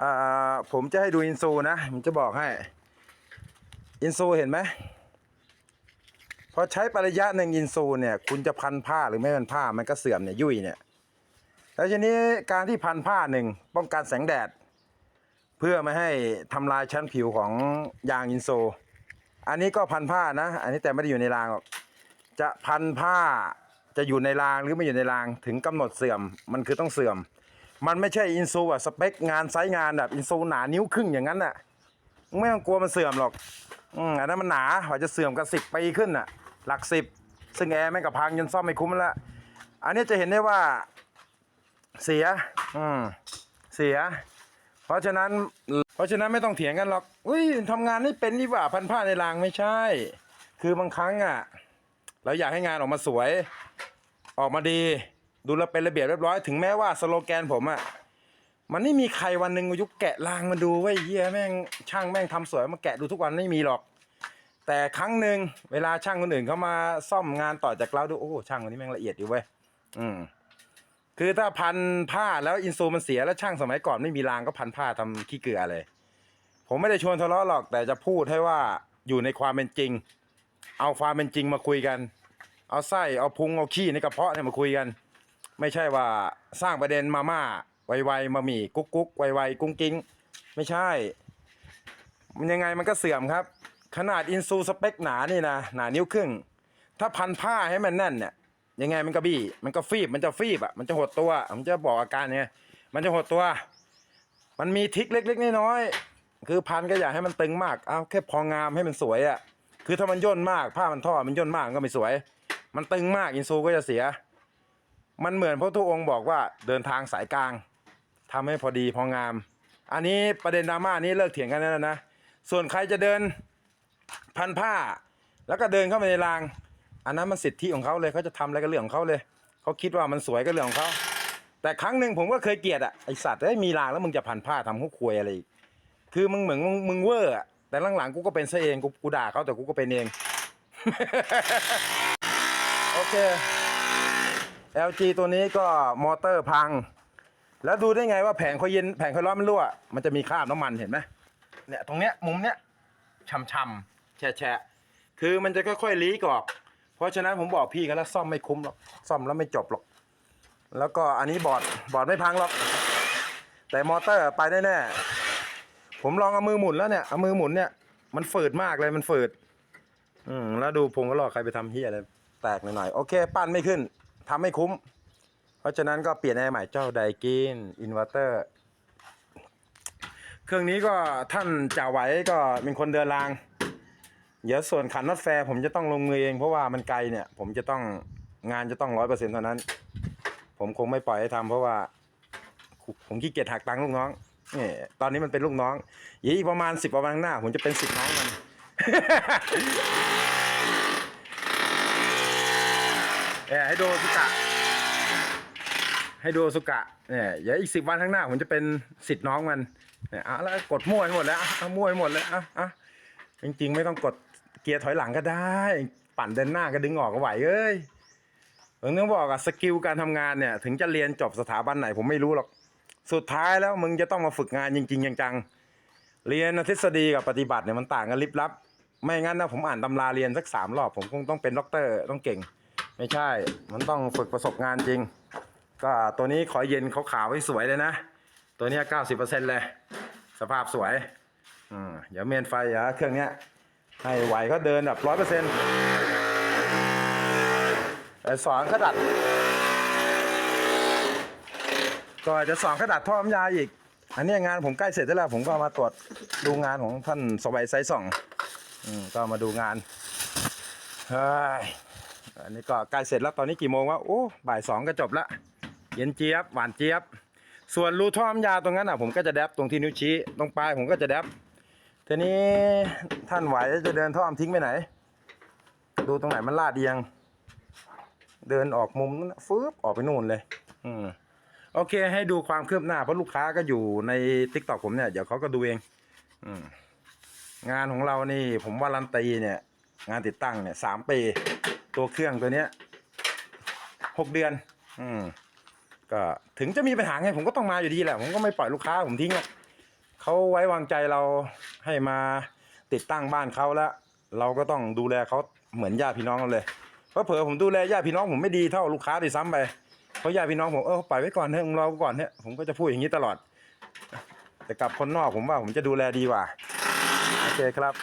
อ่าผมจะให้ดูอินซูนะผมจะบอกให้ อินซูเห็นไหมพอใช้ประยะหนึ่งอินซูเนี่ย คุณจะพันผ้าหรือไม่พันผ้ามันก็เสื่อมเนี่ยยุ่ยเนี่ยแล้วทีนี้การที่พันผ้าหนึ่งป้องกันแสงแดด เพื่อไม่ให้ทำลายชั้นผิวของยางอินโซอันนี้ก็พันผ้านะ อันนี้แต่ไม่ได้อยู่ในรางหรอกจะพันผ้าจะอยู่ในรางหรือไม่อยู่ในรางถึงกำหนดเสื่อมมันคือต้องเสื่อม มันไม่ใช่อินซูอะสเปคงานไซส์งานแบบอินซูหนานิ้วครึ่งอย่างนั้นน่ะไม่ต้องกลัวมันเสื่อมหรอกอืมอันนั้นมันหนากว่าจะเสื่อมกันสิบปีขึ้นน่ะหลักสิบซึ่งแอร์แม่งกับพังจนซ่อมไม่คุ้มแล้วอันนี้จะเห็นได้ว่าเสีย อืมเสีย เพราะฉะนั้น เพราะฉะนั้นไม่ต้องเถียงกันหรอกอุ้ยทำงานไม่เป็นนี่หว่าพันผ้าในรางไม่ใช่ คือบางครั้งอะ เราอยากให้งานออกมาสวย ออกมาดี ดูแลเป็นระเบียบเรียบร้อยถึงแม้ว่าสโลแกนผมอะมันไม่มีใครวันหนึ่งมายุคแกะรางมาดูว้ยเฮียแม่งช่างแม่งทำสวยมาแกะดูทุกวันไม่มีหรอก แต่ครั้งหนึ่งเวลาช่างคนอื่นเขามาซ่อมงานต่อจากเราดูโอ้ช่างคนนี้แม่งละเอียดอยู่เว้ยอืมคือถ้าพันผ้าแล้วอินซูมันเสียแล้วช่างสมัยก่อนไม่มีรางก็พันผ้าทำขี้เกลือเลย ผมไม่ได้ชวนทะเลาะหรอก แต่จะพูดให้ว่าอยู่ในความเป็นจริง เอาความเป็นจริงมาคุยกัน เอาไส้เอาพุงเอาขี้ในกระเพาะเนี่ยมาคุยกัน ไม่ใช่ว่าสร้างประเด็นมาม่าไวๆมาหมี่กุ๊กกุ๊กไวๆกุ้งกิ้ง ไม่ใช่ มันยังไงมันก็เสื่อมครับ ขนาดอินซูสเปคหนานี่นะหนานิ้วครึ่ง ถ้าพันผ้าให้มันแน่นเนี่ยยังไงมันก็บี้ มันก็ฟีบ มันจะฟีบอะ มันจะหดตัว ผมจะบอกอาการเนี่ยมันจะหดตัว มันมีทิกเล็ก ๆน้อยๆ คือพันก็อยากให้มันตึงมาก เอาแค่พองามให้มันสวยอะ คือถ้ามันย่นมาก ผ้ามันท่อ มันย่นมากก็ไม่สวย มันตึงมากอินซูก็จะเสีย มันเหมือนพระทุกองค์บอกว่าเดินทางสายกลางทำให้พอดีพองาม อันนี้ประเด็นดราม่านี้เลิกเถียงกันแล้วนะ ส่วนใครจะเดินพันผ้า แล้วก็เดินเข้าไปในราง อันนั้นมันสิทธิของเขาเลยเขาจะทำอะไรก็เรื่องของเขาเลยเขาคิดว่ามันสวยก็เรื่องของเขาแต่ครั้งหนึ่งผมก็เคยเกลียดอะไอสัตว์ไอ้มีรางแล้วมึงจะพันผ้าทำหุกควยอะไรอีกคือมึงเหมือนมึงมงเวอร์อะแต่หลังๆกูก็เป็นซะเองกูกูด่าเขาแต่กูก็เป็นเองโอเค LG ตัวนี้ก็มอเตอร์พัง แล้วดูได้ไงว่าแผงคอยเย็นแผงคอยร้อนมันรั่ว มันจะมีคราบน้ำมันเห็นไหมเนี่ยตรงเนี้ยมุมเนี้ยช่ำๆแฉะๆคือมันจะค่อยๆลีกออก เพราะฉะนั้นผมบอกพี่กันแล้วซ่อมไม่คุ้มหรอกซ่อมแล้วไม่จบหรอก แล้วก็อันนี้บอร์ดบอร์ดไม่พังหรอก แต่มอเตอร์ไปได้แน่ผมลองเอามือหมุนแล้วเนี่ยเอามือหมุนเนี่ยมันฝืดมากเลยมันฝืด อืมแล้วดูพงก็หลอกใครไปทำเฮียอะไรแตกหน่อยๆโอเค ปั้นไม่ขึ้น ทำไม่คุ้ม เพราะฉะนั้นก็เปลี่ยนแอร์ใหม่เจ้าไดกินอินเวอร์เตอร์เครื่องนี้ก็ท่านจ่าไหวก็เป็นคนเดินราง เดี๋ยวส่วนขันน็อตแฟร์ผมจะต้องลงมือเองเพราะว่ามันไกลเนี่ย ผมจะต้องงานจะต้องร้อยเปอร์เซ็นต์เท่านั้น ผมคงไม่ปล่อยให้ทำเพราะว่าผมขี้เกียจหักตังค์ลูกน้องนี่ตอนนี้มันเป็นลูกน้องอีกประมาณสิบวันข้างหน้า ผมจะเป็นสิบน้องมัน เอ้ยให้ดูสุกะ ให้ดูสุกะเนี่ยเดี๋ยวอีกสิบวันข้างหน้าผมจะเป็นสิทธิ์น้องมันเนี่ยอะแล้วกดมั่วให้หมดแล้วอะมั่วให้หมดเลยอะอะจริงๆ ไม่ต้องกดเกียร์ถอยหลังก็ได้ ปั่นเดินหน้าก็ดึงออกก็ไหวเอ้ยผมต้องบอกอะสกิลการทำงานเนี่ย ถึงจะเรียนจบสถาบันไหนผมไม่รู้หรอกสุดท้ายแล้วมึงจะต้องมาฝึกงานจริงๆจังๆเรียนทฤษฎีกับปฏิบัติเนี่ยมันต่างกันลิบลับ ไม่งั้นนะผมอ่านตำราเรียนสักสามรอบผมคงต้องเป็นด็อกเตอร์ต้องเก่ง ไม่ใช่ มันต้องฝึกประสบงานจริง ก็ตัวนี้ขอเย็นเขาขาวให้สวยเลยนะ ตัวนี้เก้าสิบเปอร์เซ็นต์เลย สภาพสวย อืมเดี๋ยวเมนไฟอะเครื่องเนี้ย ให้ไหวเขาเดินแบบร้อยเปอร์เซ็นต์แต่สอนขดัด ก็จะสอนขดัดท่อน้ำยาอีก อันนี้งานผมใกล้เสร็จแล้ว ผมก็มาตรวจดูงานของท่านสวัยไซส์สอง อืมก็มาดูงานเฮ้ย อันนี้ก็ใกล้เสร็จแล้วตอนนี้กี่โมงวะโอ้บ่ายสองก็จบละเย็นเจี๊ยบหวานเจี๊ยบ ส่วนรูท่อมยาตรงนั้นอะผมก็จะแดบตรงที่นิ้วชี้ตรงปลายผมก็จะแดบทีนี้ท่านไหวจะเดินท่อมทิ้งไปไหน ดูตรงไหนมันลาดเอียง เดินออกมุมนั้นฟืบออกไปนู่นเลย อืมโอเค ให้ดูความคืบหน้าเพราะลูกค้าก็อยู่ในทิกตอกผมเนี่ยเดี๋ยวเขาก็ดูเอง อืมงานของเรานี่ผมว่ารันตีเนี่ย งานติดตั้งเนี่ยสามปีตัวเครื่องตัวเนี้ยหกเดือน อืมก็ถึงจะมีปัญหาไงผมก็ต้องมาอยู่ดีแหละ ผมก็ไม่ปล่อยลูกค้าผมทิ้งหรอกเขาไว้วางใจเราให้มาติดตั้งบ้านเขาแล้ว เราก็ต้องดูแลเขาเหมือนญาติพี่น้องกันเลยเพราะเผอผมดูแลญาติพี่น้องผมไม่ดีเท่าลูกค้าด้วยซ้ำไปเพราะญาติพี่น้องผมเออปล่อยไว้ก่อนเถอะมึงรอกูก่อนเถอะผมก็จะพูดอย่างนี้ตลอด แต่กับคนนอกผมว่าผมจะดูแลดีกว่าโอเคครับ